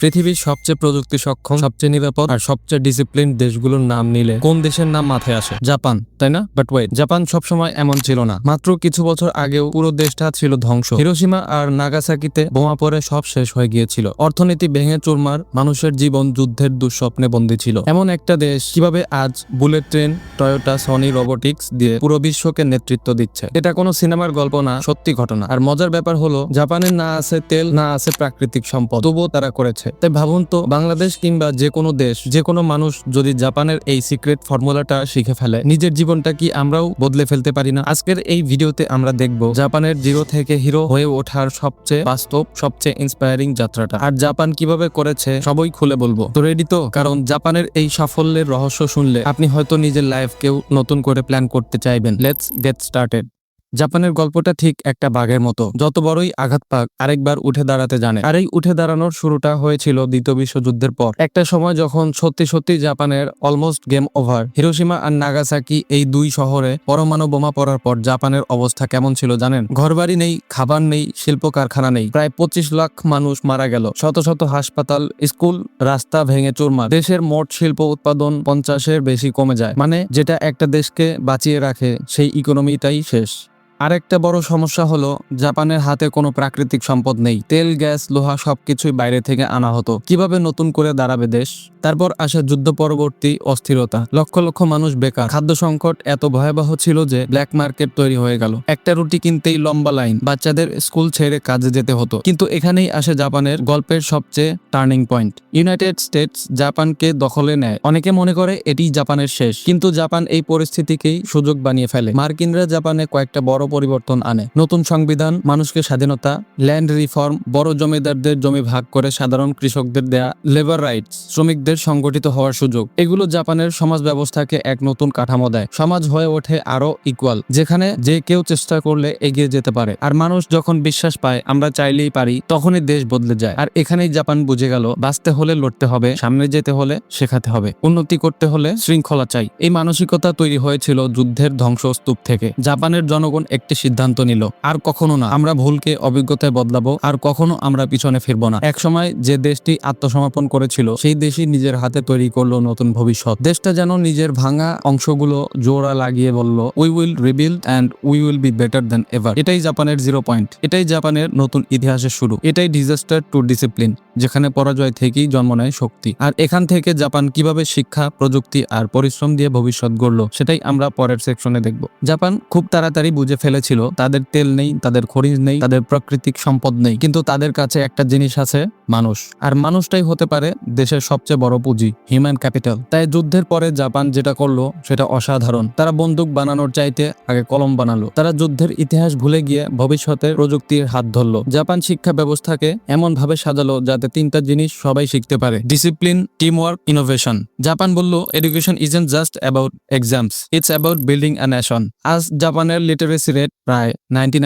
পৃথিবীর সবচেয়ে প্রযুক্তি সক্ষম, সবচেয়ে নিরাপদ আর সবচেয়ে ডিসিপ্লিন দেশগুলোর নাম নিলে কোন দেশের নাম মাথায় আসে? জাপান, তাই না? বাট ওয়েট জাপান সবসময় এমন ছিল না। মাত্র কিছু বছর আগেও পুরো দেশটা ছিল ধ্বংস। হিরোসীমা আর নাগাসাকিতে বোমা পরে সব শেষ হয়ে গিয়েছিল। অর্থনীতি ভেঙে চুরমার, মানুষের জীবন যুদ্ধের দুঃস্বপ্নে বন্দী ছিল। এমন একটা দেশ কীভাবে আজ bullet train, Toyota, Sony robotics দিয়ে পুরো বিশ্বকে নেতৃত্ব দিচ্ছে? এটা কোনো সিনেমার গল্প না, সত্যি ঘটনা। আর মজার ব্যাপার হলো জাপানের না আছে তেল, না আছে প্রাকৃতিক সম্পদ। তবুও তারা করেছে। তাই ভাবুন তো, বাংলাদেশ কিংবা যে কোনো দেশ, যে কোনো মানুষ যদি জাপানের এই সিক্রেট ফর্মুলাটা শিখে ফেলে, নিজের জীবনটা কি আমরাও বদলে ফেলতে পারি না? আজকের এই ভিডিওতে আমরা দেখব জাপানের জিরো থেকে হিরো হয়ে ওঠার সবচেয়ে বাস্তব, সবচেয়ে ইন্সপায়ারিং যাত্রাটা। আর জাপান কীভাবে করেছে, সবই খুলে বলব। তো রেডি তো? কারণ জাপানের এই সাফল্যের রহস্য শুনলে আপনি হয়তো নিজের লাইফ লাইফকেও নতুন করে প্ল্যান করতে চাইবেন। লেটস গেট স্টার্টেড জাপানের গল্পটা ঠিক একটা বাঘের মতো। যত বড়ই আঘাত পাক, আরেকবার উঠে দাঁড়াতে জানে। আর এই উঠে দাঁড়ানোর শুরুটা হয়েছিল দ্বিতীয় বিশ্বযুদ্ধের পর। একটা সময় যখন সত্যি সত্যি জাপানের অলমোস্ট গেম ওভার হিরোসীমা আর নাগাসাকি এই দুই শহরে পরমাণু বোমা পড়ার পর জাপানের অবস্থা কেমন ছিল জানেন? ঘরবাড়ি নেই, খাবার নেই শিল্প কারখানা নেই। প্রায় পঁচিশ লাখ মানুষ মারা গেল। শত শত হাসপাতাল, স্কুল, রাস্তা ভেঙে চুরমার। দেশের মোট শিল্প উৎপাদন পঞ্চাশের বেশি কমে যায়। মানে যেটা একটা দেশকে বাঁচিয়ে রাখে, সেই ইকোনমিটাই শেষ। আরেকটা বড় সমস্যা হলো, জাপানের হাতে কোনো প্রাকৃতিক সম্পদ নেই। তেল, গ্যাস, লোহা সবকিছুই বাইরে থেকে আনা হতো। কীভাবে নতুন করে দাঁড়াবে দেশ? তারপর আসে যুদ্ধ পরবর্তী অস্থিরতা। লক্ষ লক্ষ মানুষ বেকার। খাদ্য সংকট এত ভয়াবহ ছিল যে ব্ল্যাক মার্কেট তৈরি হয়ে গেল। একটা রুটি কিনতেই লম্বা লাইন। বাচ্চাদের স্কুল ছেড়ে কাজে যেতে হতো। কিন্তু এখানেই আসে জাপানের গল্পের সবচেয়ে টার্নিং পয়েন্ট ইউনাইটেড স্টেটস জাপানকে দখলে নেয়। অনেকে মনে করে এটি জাপানের শেষ। কিন্তু জাপান এই পরিস্থিতিকেই সুযোগ বানিয়ে ফেলে। মার্কিনরা জাপানে কয়েকটা বড় পরিবর্তন আনে। নতুন সংবিধান, মানুষকে স্বাধীনতা, ল্যান্ড রিফর্ম, বড় জমিদারদের জমি ভাগ করে সাধারণ কৃষকদের দেয়া লেবার রাইটস, শ্রমিকদের সংগঠিত হওয়ার সুযোগ। এগুলো জাপানের সমাজ ব্যবস্থাকে এক নতুন কাঠামো দেয়। সমাজ হয়ে ওঠে আরও ইকুয়াল যেখানে যে কেউ চেষ্টা করলে এগিয়ে যেতে পারে। আর মানুষ যখন বিশ্বাস পায়, আমরা চাইলেই পারি, তখনই দেশ বদলে যায়। আর এখানেই জাপান বুঝে গেল, বাঁচতে হলে লড়তে হবে, সামনে যেতে হলে শেখাতে হবে। উন্নতি করতে হলে শৃঙ্খলা চাই। এই মানসিকতা তৈরি হয়েছিল যুদ্ধের ধ্বংসস্তূপ থেকে। জাপানের জনগণ একটি সিদ্ধান্ত নিল, আর কখনো না। আমরা ভুলকে অভিজ্ঞতায় বদলাবো, আর কখনো আমরা পিছনে ফিরবো না। একসময় যে দেশটি আত্মসমর্পণ করেছিল, সেই দেশই নিজের হাতে তৈরি করল নতুন ভবিষ্যৎ। দেশটা যেন নিজের ভাঙা অংশগুলো জোড়া লাগিয়ে বলল we will rebuild and we will be better than ever এটাই জাপানের জিরো পয়েন্ট এটাই জাপানের নতুন ইতিহাসের শুরু। এটাই ডিজাস্টার টু ডিসিপ্লিন যেখানে পরাজয় থেকেই জন্ম নেয় শক্তি। আর এখান থেকে জাপান কীভাবে শিক্ষা, প্রযুক্তি আর পরিশ্রম দিয়ে ভবিষ্যৎ গড়ল, সেটাই আমরা পরের সেকশনে দেখব। জাপান খুব তাড়াতাড়ি বুঝে ফেলেছিল তাদের তেল নেই, তাদের খনিজ নেই, তাদের প্রাকৃতিক সম্পদ নেই। কিন্তু তাদের কাছে একটা জিনিস আছে, মানুষ। আর মানুষটাই হতে পারে দেশের সবচেয়ে বড় পুঁজি হিউম্যান ক্যাপিটাল তাই যুদ্ধের পরে জাপান যেটা করল, সেটা অসাধারণ। তারা বন্দুক বানানোর চাইতে আগে কলম বানালো। তারা যুদ্ধের ইতিহাস ভুলে গিয়ে ভবিষ্যতের প্রযুক্তির হাত ধরলো। জাপান শিক্ষা ব্যবস্থাকে এমন ভাবে সাজালো যাতে তিনটা জিনিস সবাই শিখতে পারে। Discipline team work innovation Japan বলল education isn't just about exams it's about building a nation আজ জাপানের লিটারেসি রেট প্রায় নাইনটি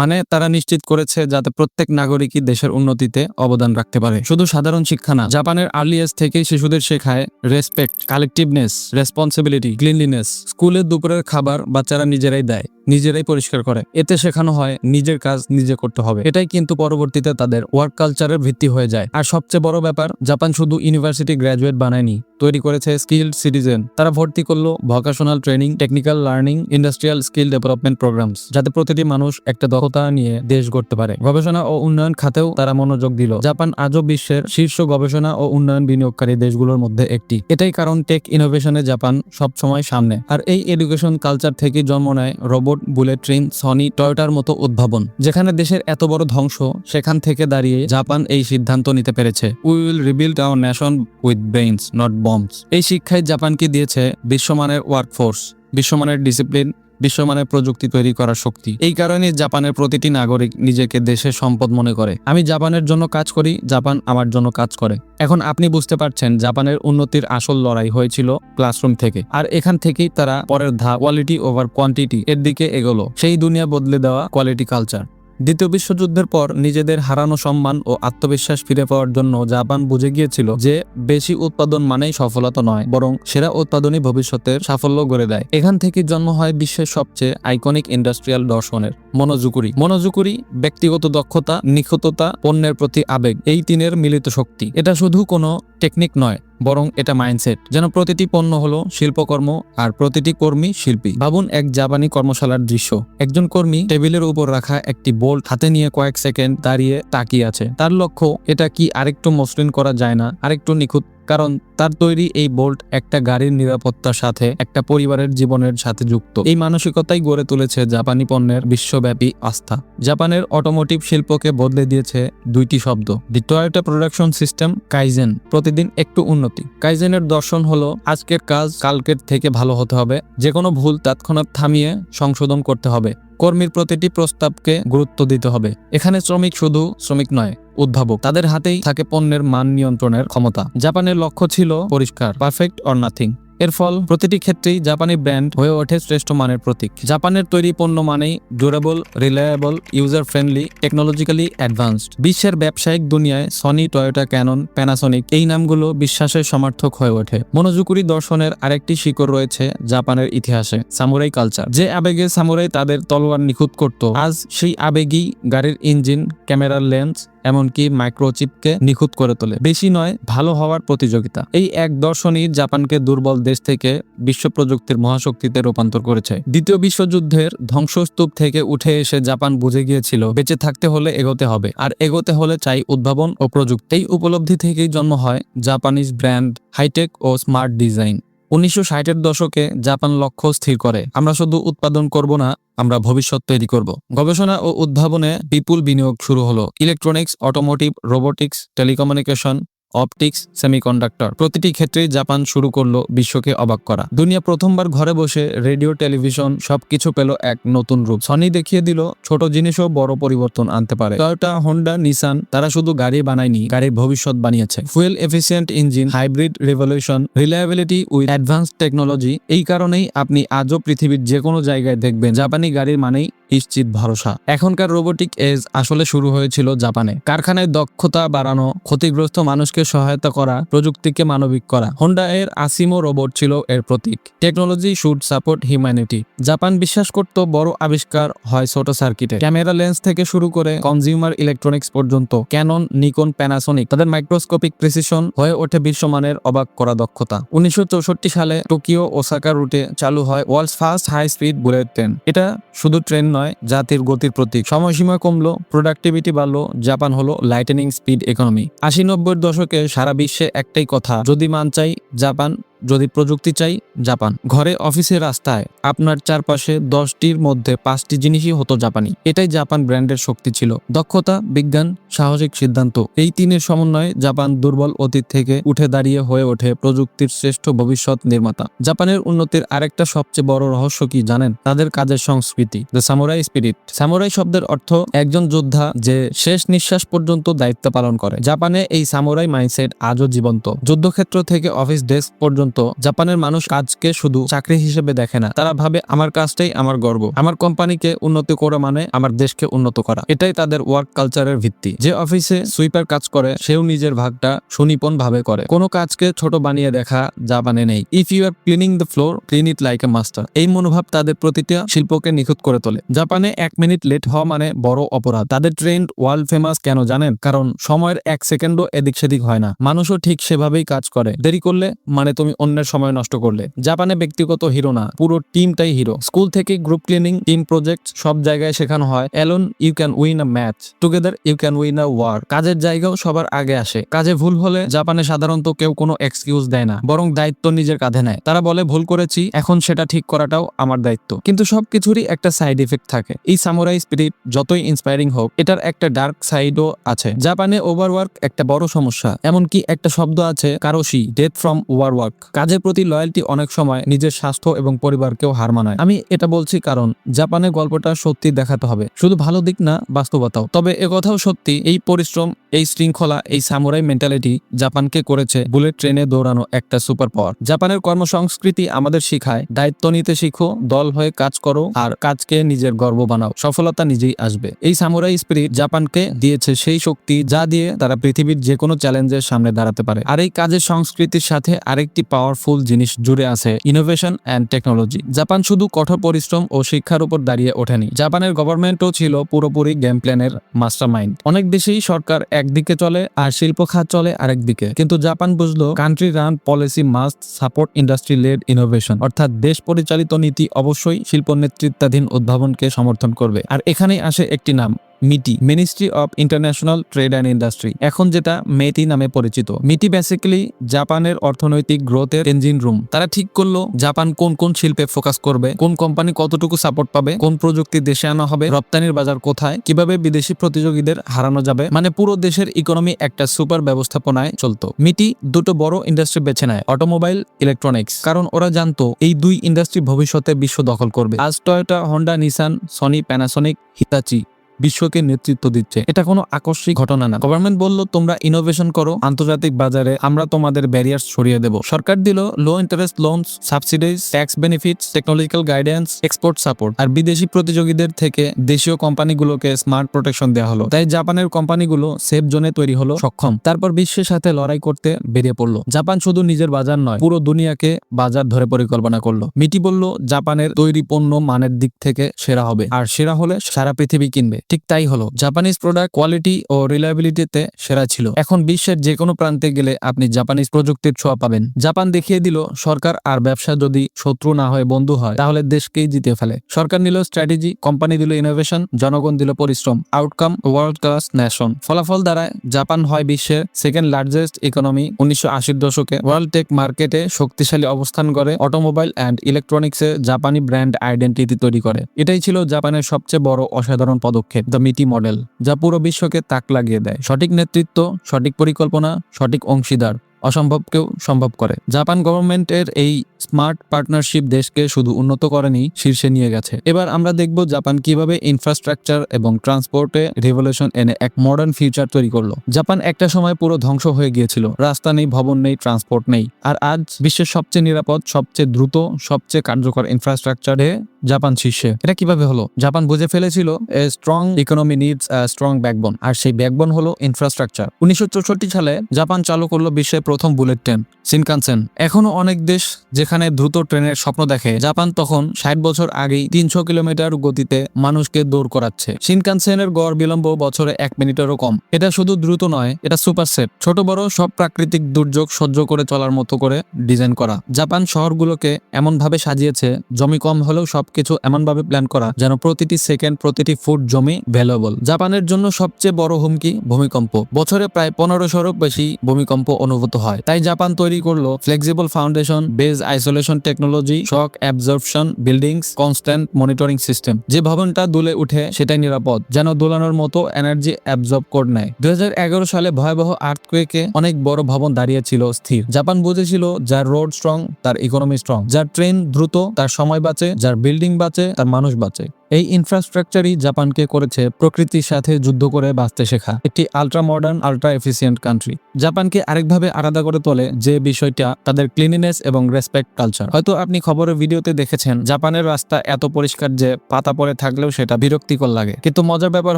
মানে তারা নিশ্চিত করেছে যাতে প্রত্যেক নাগরিকই দেশের উন্নতিতে অবদান রাখতে পারে। শুধু সাধারণ শিক্ষা না, জাপানের আর্লি এজ থেকেই শিশুদের শেখায় রেসপেক্ট কালেকটিভনেস রেসপন্সিবিলিটি ক্লিনলিনেস স্কুলের দুপুরের খাবার বাচ্চারা নিজেরাই দেয়। নিজেরাই পরিষ্কার করে। এতে শেখানো হয় নিজের কাজ নিজে করতে হবে। এটাই কিন্তু পরবর্তীতে তাদের ওয়ার্ক কালচারের ভিত্তি হয়ে যায়। আর সবচেয়ে বড় ব্যাপার, জাপান শুধু ইউনিভার্সিটি গ্র্যাজুয়েট বানায়নি, তৈরি করেছে স্কিল্ড সিটিজেন তারা ভর্তি করল vocational training technical learning industrial skill development programs যাতে প্রতিটি মানুষ একটা দক্ষতা নিয়ে দেশ গড়তে পারে। গবেষণা ও উন্নয়ন খাতেও তারা মনোযোগ দিল। জাপান আজও বিশ্বের শীর্ষ গবেষণা ও উন্নয়ন বিনিয়োগকারী দেশগুলোর মধ্যে একটি। এটাই কারণ টেক ইনোভেশনে জাপান সবসময় সামনে। আর এই এডুকেশন কালচার থেকে জন্ম নেয় রোবট বুলেট ট্রেন, সনি, টয়োটার মতো উদ্ভাবন, যেখানে দেশের এত বড় ধ্বংস সেখান থেকে দাঁড়িয়ে জাপান এই সিদ্ধান্ত নিতে পেরেছে। We will rebuild our nation with brains not bombs এই শিক্ষায় জাপানকে দিয়েছে বিশ্বমানের ওয়ার্কফোর্স বিশ্বমানের ডিসিপ্লিন বিশ্বমানের প্রযুক্তি তৈরি করার শক্তি। এই কারণে জাপানের প্রতিটি নাগরিক নিজেকে দেশের সম্পদ মনে করে। আমি জাপানের জন্য কাজ করি, জাপান আমার জন্য কাজ করে। এখন আপনি বুঝতে পারছেন জাপানের উন্নতির আসল লড়াই হয়েছিল ক্লাসরুম থেকে। আর এখান থেকেই তারা পরের ধা কোয়ালিটি ওভার কোয়ান্টিটি এর দিকে এগোলো। সেই দুনিয়া বদলে দেওয়া কোয়ালিটি কালচার দ্বিতীয় বিশ্বযুদ্ধের পর নিজেদের হারানো সম্মান ও আত্মবিশ্বাস ফিরে পাওয়ার জন্য জাপান বুঝে গিয়েছিল যে বেশি উৎপাদন মানেই সফলতা নয়, বরং সেরা উৎপাদনই ভবিষ্যতের সাফল্য গড়ে দেয়। এখান থেকে জন্ম হয় বিশ্বের সবচেয়ে আইকনিক ইন্ডাস্ট্রিয়াল দর্শনের মনোজুকুরি। মনোজুকুরি ব্যক্তিগত দক্ষতা, নিখুঁততা, পণ্যের প্রতি আবেগ, এই তিনের মিলিত শক্তি। এটা শুধু কোনো টেকনিক নয় বরং এটা মাইন্ডসেট যেন প্রতিটি পণ্য হলো শিল্পকর্ম আর প্রতিটি কর্মী শিল্পী। ভাবুন এক জাপানি কর্মশালার দৃশ্য। একজন কর্মী টেবিলের উপর রাখা একটি বোল্ট হাতে নিয়ে কয়েক সেকেন্ড দাঁড়িয়ে তাকিয়ে আছে। তার লক্ষ্য, এটা কি আরেকটু মসৃণ করা যায় না, আরেকটু নিখুঁত কারণ তার তৈরি এই বোল্ট একটা গাড়ির নিরাপত্তার সাথে একটা পরিবারের জীবনের সাথে যুক্ত। এই মানসিকতাই গড়ে তুলেছে জাপানি পণ্যের বিশ্বব্যাপী আস্থা। জাপানের অটোমোটিভ শিল্পকে বদলে দিয়েছে দুইটি শব্দ। দি প্রোডাকশন সিস্টেম কাইজেন প্রতিদিন একটু উন্নতি। কাইজেনের দর্শন হলো, আজকের কাজ কালকের থেকে ভালো হতে হবে। যে কোনো ভুল তৎক্ষণাৎ থামিয়ে সংশোধন করতে হবে। কর্মীর প্রতিটি প্রস্তাবকে গুরুত্ব দিতে হবে। এখানে শ্রমিক শুধু শ্রমিক নয়, উদ্ভাবক। তাদের হাতেই থাকে পণ্যের মান নিয়ন্ত্রণের ক্ষমতা। জাপানের লক্ষ্য ছিল পরিষ্কার পারফেক্ট অর নাথিং এর ফল, প্রতিটি ক্ষেত্রেই জাপানি ব্র্যান্ড হয়ে ওঠে শ্রেষ্ঠ মানের প্রতীক। জাপানের তৈরি পণ্য মানেই durable reliable user friendly technologically advanced বিশ্বের ব্যবসায়িক দুনিয়ায় সনি টয়োটা ক্যানন প্যানাসনিক এই নামগুলো বিশ্বাসের সমর্থক হয়ে ওঠে। মনোজুকুরি দর্শনের আরেকটি শিকড় রয়েছে জাপানের ইতিহাসে, সামুরাই কালচার যে আবেগে সামুরাই তাদের তলোয়ার নিখুঁত করত, আজ সেই আবেগই গাড়ির ইঞ্জিন, ক্যামেরার লেন্স এমনকি মাইক্রোচিপকে নিখুঁত করে তোলে। বেশি নয়, ভালো হওয়ার প্রতিযোগিতা। এই এক দর্শনই জাপানকে দুর্বল দেশ থেকে বিশ্ব প্রযুক্তির মহাশক্তিতে রূপান্তর করেছে। দ্বিতীয় বিশ্বযুদ্ধের ধ্বংসস্তূপ থেকে উঠে এসে জাপান বুঝে গিয়েছিল, বেঁচে থাকতে হলে এগোতে হবে, আর এগোতে হলে চাই উদ্ভাবন ও প্রযুক্তি। এই উপলব্ধি থেকেই জন্ম হয় জাপানিজ ব্র্যান্ড হাইটেক ও স্মার্ট ডিজাইন। উনিশশো ষাটের দশকে জাপান লক্ষ্য স্থির করে, আমরা শুধু উৎপাদন করব না আমরা ভবিষ্যৎ তৈরি করব। গবেষণা ও উদ্ভাবনে বিপুল বিনিয়োগ শুরু হলো। Electronics, automotive, robotics, telecommunication optics semiconductor. প্রতিটি ক্ষেত্রেই জাপান শুরু করল বিশ্বকে অবাক করা। দুনিয়া প্রথমবার ঘরে বসে রেডিও, টেলিভিশন সবকিছু পেল এক নতুন রূপ। সনি দেখিয়ে দিল, ছোট জিনিসও বড় পরিবর্তন আনতে পারে। টয়োটা হোন্ডা নিসান তারা শুধু গাড়ি বানায়নি, গাড়ির ভবিষ্যৎ বানিয়েছে। Fuel efficient engine hybrid revolution reliability with advance technology এই কারণেই আপনি আজও পৃথিবীর যে কোনো জায়গায় দেখবেন, জাপানি গাড়ির মানেই নিশ্চিত ভরসা। এখনকার রোবোটিক এজ আসলে শুরু হয়েছিল জাপানে। কারখানায় দক্ষতা বাড়ানো, ক্ষতিগ্রস্ত মানুষকে সহায়তা করা, প্রযুক্তিকে মানবিক করা। হোন্ডা এর আসিমো রোবট ছিল এর প্রতীক। Technology should support humanity Japan বিশ্বাস করত বড় আবিষ্কার হয় ছোট সার্কিটে ক্যামেরা লেন্স থেকে শুরু করে কনজিউমার ইলেকট্রনিক্স পর্যন্ত ক্যানন নিকন প্যানাসনিক তাদের মাইক্রোস্কোপিক প্রিসিশন হয়ে ওঠে বিশ্বমানের অবাক করা দক্ষতা। উনিশশো চৌষট্টি সালে টোকিও ওসাকা রুটে চালু হয় world's first high speed bullet train এটা শুধু ট্রেন নয়, জাতির গতির প্রতীক। সময়সীমা কমলো প্রোডাক্টিভিটি বাড়লো, জাপান হলো লাইটেনিং স্পিড ইকোনমি আশি নব্বই দশকে সারা বিশ্বে একটাই কথা যদি মান চাই জাপান যদি প্রযুক্তি চাই, জাপান। ঘরে অফিসে রাস্তায় আপনার চারপাশে দশটির মধ্যে পাঁচটি জিনিসই হতো জাপানি। এটাই জাপান ব্র্যান্ডের শক্তি ছিল। দক্ষতা, বিজ্ঞান, সাহসিক সিদ্ধান্ত এই তিনের সমন্বয়ে জাপান দুর্বল অতীত থেকে উঠে দাঁড়িয়ে হয়ে ওঠে প্রযুক্তির শ্রেষ্ঠ ভবিষ্যৎ নির্মাতা। জাপানের উন্নতির আরেকটা সবচেয়ে বড় রহস্য কি জানেন? তাদের কাজের সংস্কৃতি। দ্য সামুরাই স্পিরিট সামুরাই শব্দের অর্থ একজন যোদ্ধা যে শেষ নিঃশ্বাস পর্যন্ত দায়িত্ব পালন করে। জাপানে এই সামুরাই মাইন্ডসেট আজও জীবন্ত। যুদ্ধক্ষেত্র থেকে অফিস ডেস্ক পর্যন্ত জাপানের মানুষ কাজকে শুধু চাকরি হিসেবে দেখে না। তারা ভাবে, আমার কাজটাই আমার গর্ব। আমার কোম্পানিকে উন্নতি করা মানে আমার দেশকে উন্নত করা। এটাই তাদের ওয়ার্ক কালচারের ভিত্তি। যে অফিসে সুইপার কাজ করে, সেও নিজের ভাগটা সুনিপন ভাবে করে। কোনো কাজকে ছোট বানিয়ে দেখা জাপানে নেই। If you are cleaning the floor clean it like a master এই মনোভাব তাদের প্রতিটা শিল্পকে নিখুঁত করে তোলে। জাপানে এক মিনিট লেট হওয়া মানে বড় অপরাধ। তাদের ট্রেন্ড ওয়ার্ল্ড ফেমাস কেন জানেন? কারণ সময়ের এক সেকেন্ডও এদিক সেদিক হয় না। মানুষও ঠিক সেভাবেই কাজ করে। দেরি করলে মানে তুমি অন্যের সময় নষ্ট করলে। জাপানে ব্যক্তিগত হিরো না, পুরো টিমটাই হিরো। স্কুল থেকে গ্রুপ ক্লিনিং, টিম প্রজেক্ট, সব জায়গায় শেখানো হয়, alone you can win a match together you can win a war কাজের জায়গাও সবার আগে আসে। কাজে ভুল হলে জাপানে সাধারণত কেউ কোনো এক্সকিউজ দেয় না, বরং দায়িত্ব নিজের কাঁধে নেয়। তারা বলে, ভুল করেছি, এখন সেটা ঠিক করাটাও আমার দায়িত্ব। কিন্তু সবকিছুরই একটা সাইড ইফেক্ট থাকে। এই সামুরাই স্পিরিট যতই ইন্সপায়ারিং হোক, এটার একটা ডার্ক সাইডও আছে। জাপানে ওভারওয়ার্ক একটা বড় সমস্যা। এমনকি একটা শব্দ আছে কারোশি ডেথ ফ্রম ওভারওয়ার্ক কাজের প্রতি লয়্যালটি অনেক সময় নিজের স্বাস্থ্য এবং পরিবারকেও হার মানায়। আমি এটা বলছি কারণ জাপানে গল্পটা সত্যি দেখাতে হবে। শুধু ভালো দিক না, বাস্তবতাও। তবে একথাও সত্যি, এই পরিশ্রম এই শৃঙ্খলা, এই সামুরাই মেন্টালিটি জাপানকে করেছে বুলেট ট্রেনে দৌড়ানো একটা সুপার পাওয়ার জাপানের কর্মসংস্কৃতি আমাদের শিখায়, দায়িত্ব নিতে শিখো, দল হয়ে কাজ করো আর কাজকে নিজের গর্ব বানাও, সফলতা নিজেই আসবে। এই সামুরাই স্পিরিট জাপানকে দিয়েছে সেই শক্তি যা দিয়ে তারা পৃথিবীর যে কোনো চ্যালেঞ্জের সামনে দাঁড়াতে পারে। আর এই কাজের সংস্কৃতির সাথে আরেকটি পাওয়ারফুল জিনিস জুড়ে আছে ইনোভেশন অ্যান্ড টেকনোলজি জাপান শুধু কঠোর পরিশ্রম ও শিক্ষার উপর দাঁড়িয়ে ওঠেনি। জাপানের গভর্নমেন্টও ছিল পুরোপুরি গেম প্ল্যানের মাস্টার মাইন্ড অনেক দেশেই সরকার একদিকে চলে আর শিল্প খাত চলে আরেকদিকে। কিন্তু জাপান বুঝলো country run policy must support industry led innovation অর্থাৎ দেশ পরিচালিত নীতি অবশ্যই শিল্প নেতৃত্বাধীন উদ্ভাবনকে সমর্থন করবে। আর এখানেই আসে একটি নাম MITI ministry of international trade and industry এখন যেটা মেটি নামে পরিচিত। মিটি বেসিক্যালি জাপানের অর্থনৈতিক গ্রোথের ইঞ্জিন রুম তারা ঠিক করল জাপান কোন কোন শিল্পে ফোকাস করবে, কোন কোম্পানি কতটুকু সাপোর্ট পাবে, কোন প্রযুক্তি দেশে আনা হবে, রপ্তানির বাজার কোথায়, কীভাবে বিদেশি প্রতিযোগীদের হারানো যাবে মানে পুরো দেশের ইকোনমি একটা সুপার ব্যবস্থাপনায় চলতো। মিটি দুটো বড় ইন্ডাস্ট্রি বেছে নেয় অটোমোবাইল ইলেকট্রনিক্স কারণ ওরা জানতো এই দুই ইন্ডাস্ট্রি ভবিষ্যতে বিশ্ব দখল করবে। আজ Toyota Honda Nissan Sony Panasonic Hitachi বিশ্বকে নেতৃত্ব দিচ্ছে। এটা কোনো আকস্মিক ঘটনা না। গভর্নমেন্ট বলল, তোমরা ইনোভেশন করো, আন্তর্জাতিক বাজারে আমরা তোমাদের ব্যারিয়ার সরিয়ে দেব। সরকার দিল low interest loans subsidies tax benefits technological guidance export support আর বিদেশি প্রতিযোগীদের থেকে দেশীয় কোম্পানিগুলোকে স্মার্ট প্রোটেকশন দেওয়া হলো। তাই জাপানের কোম্পানিগুলো সেফ জোনে তৈরি হলো সক্ষম। তারপর বিশ্বের সাথে লড়াই করতে বেরিয়ে পড়ল। জাপান শুধু নিজের বাজার নয়, পুরো দুনিয়াকে বাজার ধরে পরিকল্পনা করল। মিটি বলল, জাপানের তৈরি পণ্য মানের দিক থেকে সেরা হবে, আর সেরা হলে সারা পৃথিবী কিনবে। ঠিক তাই হলো। জাপানিজ প্রোডাক্ট কোয়ালিটি ও রিলায়েবিলিটিতে সেরা ছিল। এখন বিশ্বের যে কোনো প্রান্তে গেলে আপনি জাপানিজ প্রযুক্তির ছোঁয়া পাবেন। জাপান দেখিয়ে দিল, সরকার আর ব্যবসা যদি শত্রু না হয় বন্ধু হয়, তাহলে দেশকেই জিতে ফেলে। সরকার নিল স্ট্র্যাটেজি কোম্পানি দিল ইনোভেশন জনগণ দিল পরিশ্রম। আউটকাম ওয়ার্ল্ড ক্লাস ন্যাশন ফলাফল দ্বারায় জাপান হয় বিশ্বের সেকেন্ড লার্জেস্ট ইকোনমি উনিশশো আশির দশকে। ওয়ার্ল্ড টেক মার্কেটে শক্তিশালী অবস্থান করে অটোমোবাইল অ্যান্ড ইলেকট্রনিক্সে জাপানি ব্র্যান্ড আইডেন্টিটি তৈরি করে। এটাই ছিল জাপানের সবচেয়ে বড় অসাধারণ পদক্ষেপ। দ্য মিটি মডেল যা পুরো বিশ্বকে তাক লাগিয়ে দেয়। সঠিক নেতৃত্ব, সঠিক পরিকল্পনা, সঠিক অংশীদার অসম্ভবকেও সম্ভব করে। জাপান গভর্নমেন্টের এই স্মার্ট পার্টনারশিপ দেশকে শুধু উন্নত করেনি, শীর্ষে নিয়ে গেছে। এবার আমরা দেখব জাপান কীভাবে ইনফ্রাস্ট্রাকচার এবং ট্রান্সপোর্টে রেভলিউশন এনে এক মডার্ন ফিউচার তৈরি করল। জাপান একটা সময় পুরো ধ্বংস হয়ে গিয়েছিল। রাস্তা নেই, ভবন নেই ট্রান্সপোর্ট নেই। আর আজ বিশ্বের সবচেয়ে নিরাপদ, সবচেয়ে দ্রুত, সবচেয়ে কার্যকর ইনফ্রাস্ট্রাকচারে জাপান শীর্ষে। এটা কীভাবে হলো? জাপান বুঝে ফেলেছিল a strong economy needs strong backbone আর সেই ব্যাকবোন হলো ইনফ্রাস্ট্রাকচার উনিশশো চৌষট্টি সালে জাপান চালু করল বিশ্বের প্রথম বুলেট ট্রেন সিনকানসেন এখনও অনেক দেশ যেখানে দ্রুত ট্রেনের স্বপ্ন দেখে, জাপান তখন ষাট বছর আগেই তিনশো কিলোমিটার গতিতে মানুষকে দৌড় করাচ্ছে। সিনকানসেনের গড় বিলম্ব বছরে এক মিনিটেরও কম। এটা শুধু দ্রুত নয়, এটা সুপার সেট ছোট বড় সব প্রাকৃতিক দুর্যোগ সহ্য করে চলার মতো করে ডিজাইন করা। জাপান শহরগুলোকে এমন ভাবে সাজিয়েছে, জমি কম হলেও সবকিছু এমন ভাবে প্ল্যান করা যেন প্রতিটি সেকেন্ড প্রতিটি ফুট জমি ভ্যালুয়েবল। জাপানের জন্য সবচেয়ে বড় হুমকি ভূমিকম্প। বছরে প্রায় পনেরোশোরও বেশি ভূমিকম্প অনুভূত হয়। তাই জাপান তৈরি করল flexible foundation base isolation technology shock absorption buildings constant monitoring system যে ভবনটা দুলে উঠে সেটাই নিরাপদ, যেন দোলানোর মতো এনার্জি অ্যাবজর্ব করে নেয়। দু হাজার এগারো সালে ভয়াবহ আর্থকুয়েকে অনেক বড় ভবন দাঁড়িয়েছিল স্থির। জাপান বুঝেছিল যার রোড স্ট্রং তার ইকোনমি স্ট্রং যার ট্রেন দ্রুত, তার সময় বাঁচে, যার বিল্ডিং বাঁচে, তার মানুষ বাঁচে। এই ইনফ্রাস্ট্রাকচারই জাপানকে করেছে প্রকৃতির সাথে যুদ্ধ করে বাঁচতে শেখা। একটি ultra modern ultra efficient country জাপানকে আরেকভাবে আলাদা করে তোলে যে বিষয়টা তাদের ক্লিনিনেস এবং রেসপেক্ট কালচার হয়তো আপনি খবরের ভিডিওতে দেখেছেন, জাপানের রাস্তা এত পরিষ্কার যে পাতা পরে থাকলেও সেটা বিরক্তিকর লাগে। কিন্তু মজার ব্যাপার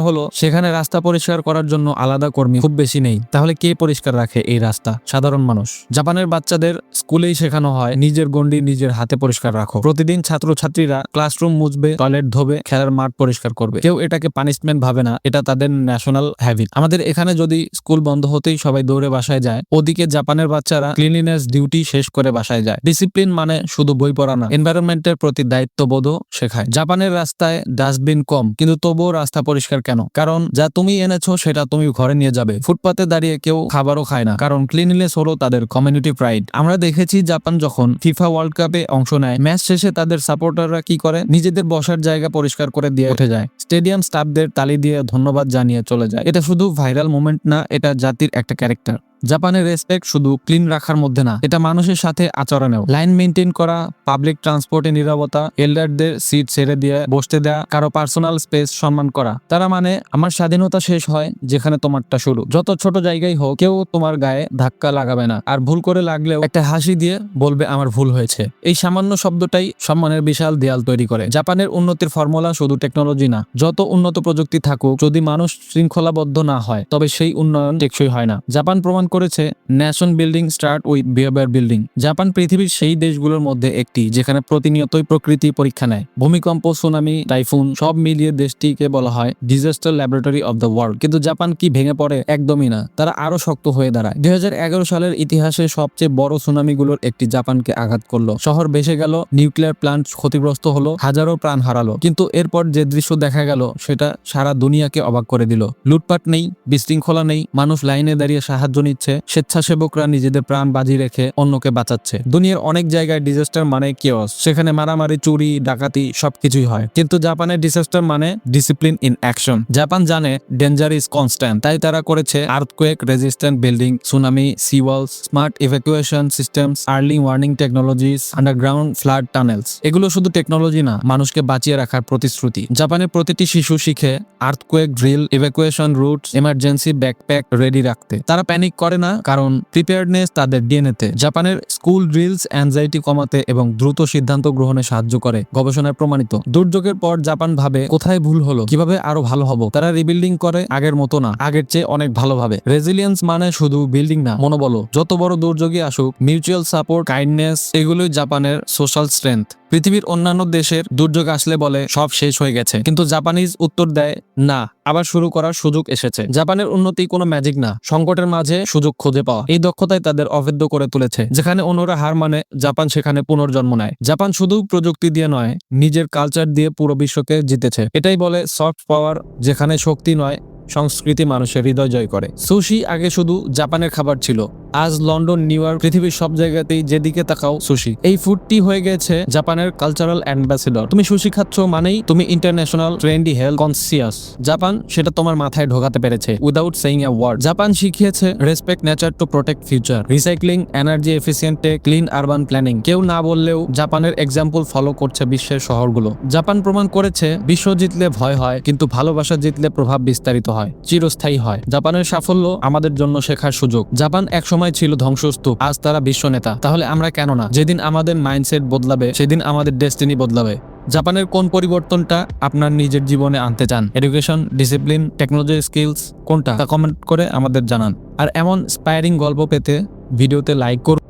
হলো, সেখানে রাস্তা পরিষ্কার করার জন্য আলাদা কর্মী খুব বেশি নেই। তাহলে কে পরিষ্কার রাখে এই রাস্তা? সাধারণ মানুষ। জাপানের বাচ্চাদের স্কুলেই শেখানো হয়, নিজের গন্ডি নিজের হাতে পরিষ্কার রাখো। প্রতিদিন ছাত্রছাত্রীরা ক্লাসরুম মুছবে টয়লেট ধোবে খেলার মাঠ পরিষ্কার করবে। কেউ এটাকে পানিশমেন্ট ভাবে না, এটা তাদের ন্যাশনাল হ্যাবিট আমাদের এখানে যদি স্কুল বন্ধ হতেই সবাই দৌড়ে বাসায় যায়, ওদিকে জাপানের বাচ্চারা ক্লিনিনেস ডিউটি শেষ করে বাসায় যায়। ডিসিপ্লিন মানে শুধু বই পড়া না এনভায়রনমেন্টের প্রতি দায়িত্ববোধও শেখায়। জাপানের রাস্তায় ডাস্টবিন কম, কিন্তু তবুও রাস্তা পরিষ্কার কেন? কারণ যা তুমি এনেছো, সেটা তুমি ঘরে নিয়ে যাবে। ফুটপাতে দাঁড়িয়ে কেউ খাবারও খায় না, কারণ ক্লিনলিনেস হলো তাদের কমিউনিটি প্রাইড আমরা দেখেছি জাপান যখন ফিফা ওয়ার্ল্ড কাপে অংশ নেয় ম্যাচ শেষে তাদের সাপোর্টাররা কি করে? নিজেদের বসার জায়গা পরিষ্কার করে দিয়ে উঠে যায়। স্টেডিয়াম স্টাফদের তালি দিয়ে ধন্যবাদ জানিয়ে চলে যায়। এটা শুধু ভাইরাল মোমেন্ট না, এটা জাতির একটা ক্যারেক্টার। জাপানের রেসপেক্ট শুধু ক্লিন রাখার মধ্যে না, এটা মানুষের সাথে আচরণেও। লাইন মেনটেন করা, পাবলিক ট্রান্সপোর্টে নিরাপত্তা, এল্ডারদের সিট ছেড়ে দিয়ে বসতে দেয়া, কারও পার্সোনাল স্পেস সম্মান করা, তারা মানে আমার স্বাধীনতা শেষ হয় যেখানে তোমারটা শুরু। যত ছোট জায়গায় হোক, কেউ তোমার গায়ে ধাক্কা লাগাবে না, আর ভুল করে লাগলেও একটা হাসি দিয়ে বলবে আমার ভুল হয়েছে। এই সামান্য শব্দটাই সম্মানের বিশাল দেয়াল তৈরি করে। জাপানের উন্নতির ফর্মুলা শুধু টেকনোলজি না, যত উন্নত প্রযুক্তি থাকুক, যদি মানুষ শৃঙ্খলাবদ্ধ না হয়, তবে সেই উন্নয়ন টেকসই হয় না। জাপান প্রমাণ করেছে nation building start with behaviour building. Japan পৃথিবীর সেই দেশগুলোর মধ্যে একটি, যেখানে প্রতিনিয়তই প্রকৃতি পরীক্ষা নেয়। ভূমিকম্প, সুনামি, টাইফুন, সব মিলিয়ে দেশটিকে বলা হয় disaster laboratory of the world. কিন্তু জাপান কি ভেঙে পড়ে একদমই না। তারা আরও শক্ত হয়ে দাঁড়ায়। দুই হাজার এগারো সালের ইতিহাসে সবচেয়ে বড় সুনামিগুলোর একটি জাপানকে আঘাত করল। শহর ভেসে গেল, নিউক্লিয়ার প্লান্ট ক্ষতিগ্রস্ত হলো, হাজারো প্রাণ হারালো। কিন্তু এরপর যে দৃশ্য দেখা গেল, সেটা সারা দুনিয়াকে অবাক করে দিল। লুটপাট নেই, বিশৃঙ্খলা নেই, মানুষ লাইনে দাঁড়িয়ে সাহায্য নিচ্ছে। স্বেচ্ছাসেবকরা নিজেদের প্রাণ বাজি রেখে অন্যকে বাঁচাচ্ছে। দুনিয়ার অনেক জায়গায় ডিজাস্টার মানে কেওস সেখানে মারামারি, চুরি, ডাকাতি সবকিছুই হয়। কিন্তু জাপানের ডিজাস্টার মানে ডিসিপ্লিন ইন অ্যাকশন জাপান জানে ডেঞ্জার ইজ কনস্ট্যান্ট তাই তারা করেছে earthquake resistant building tsunami sea walls smart evacuation systems early warning technologies underground flood tunnels এগুলো শুধু টেকনোলজি না, মানুষকে বাঁচিয়ে রাখার প্রতিশ্রুতি। জাপানের প্রতিটি শিশু শিখে earthquake drill evacuation route emergency backpack ready রাখতে। তারা প্যানিক করে না, কারণ প্রিপেয়ারনেস তাদের ডিএনএতে জাপানের স্কুল ড্রিলস অ্যাংজাইটি কমাতে এবং দ্রুত সিদ্ধান্ত গ্রহণে সাহায্য করে, গবেষণায় প্রমাণিত। দুর্যোগের পর জাপান ভাবে, কোথায় ভুল হলো, কীভাবে আরও ভালো হব? তারা রিবিল্ডিং করে আগের মতো না, আগের চেয়ে অনেক ভালোভাবে রেজিলিয়েন্স মানে শুধু বিল্ডিং না মনোবল যত বড় দুর্যোগই আসুক মিউচুয়াল সাপোর্ট কাইন্ডনেস এগুলোই জাপানের সোশ্যাল স্ট্রেংথ পৃথিবীর অন্যান্য দেশের দুর্যোগ আসলে বলে সব শেষ হয়ে গেছে। কিন্তু জাপানিজ উত্তর দেয়, না, আবার শুরু করার সুযোগ এসেছে। জাপানের উন্নতি কোনো ম্যাজিক না। সংকটের মাঝে সুযোগ খুঁজে পাওয়া। এই দক্ষতাই তাদের অভেদ্য করে তুলেছে। যেখানে অন্যরা হার মানে জাপান সেখানে পুনর্জন্ম নেয়। জাপান শুধু প্রযুক্তি দিয়ে নয়, নিজের কালচার দিয়ে পুরো বিশ্বকে জিতেছে। এটাই বলে সফট পাওয়ার যেখানে শক্তি নয় সংস্কৃতি মানুষের হৃদয় জয় করে। সুশি আগে শুধু জাপানের খাবার ছিল। আজ লন্ডন, নিউ ইয়র্ক, পৃথিবীর সব জায়গাতেই যেদিকে তাকাও সুশি। এই ফুডটি হয়ে গেছে জাপানের কালচারাল অ্যাম্বাসেডর তুমি সুশি খাচ্ছ মানেই তুমি international trendy health conscious Japan সেটা তোমার মাথায় ঢোকাতে পেরেছে without saying a word Japan শিখিয়েছে respect nature to protect future recycling energy efficient clean urban planning কেউ না বললেও জাপানের এক্সাম্পল ফলো করছে বিশ্বের শহরগুলো। জাপান প্রমাণ করেছে বিশ্ব জিতলে ভয় হয়, কিন্তু ভালোবাসা জিতলে প্রভাব বিস্তারিত হয়, চিরস্থায়ী হয়। জাপানের সাফল্য আমাদের জন্য শেখার সুযোগ। জাপান একসময় ছিল ধ্বংসস্তূপ, আজ তারা বিশ্ব নেতা। তাহলে আমরা কেন না? যেদিন আমাদের মাইন্ডসেট বদলাবে, সেদিন আমাদের ডেস্টিনি বদলাবে। জাপানের কোন পরিবর্তনটা আপনার নিজের জীবনে আনতে চান? এডুকেশন, ডিসিপ্লিন, টেকনোলজি, স্কিলস, কোনটা? তা কমেন্ট করে আমাদের জানান। আর এমন স্পায়ারিং গল্প পেতে ভিডিওতে লাইক করুন।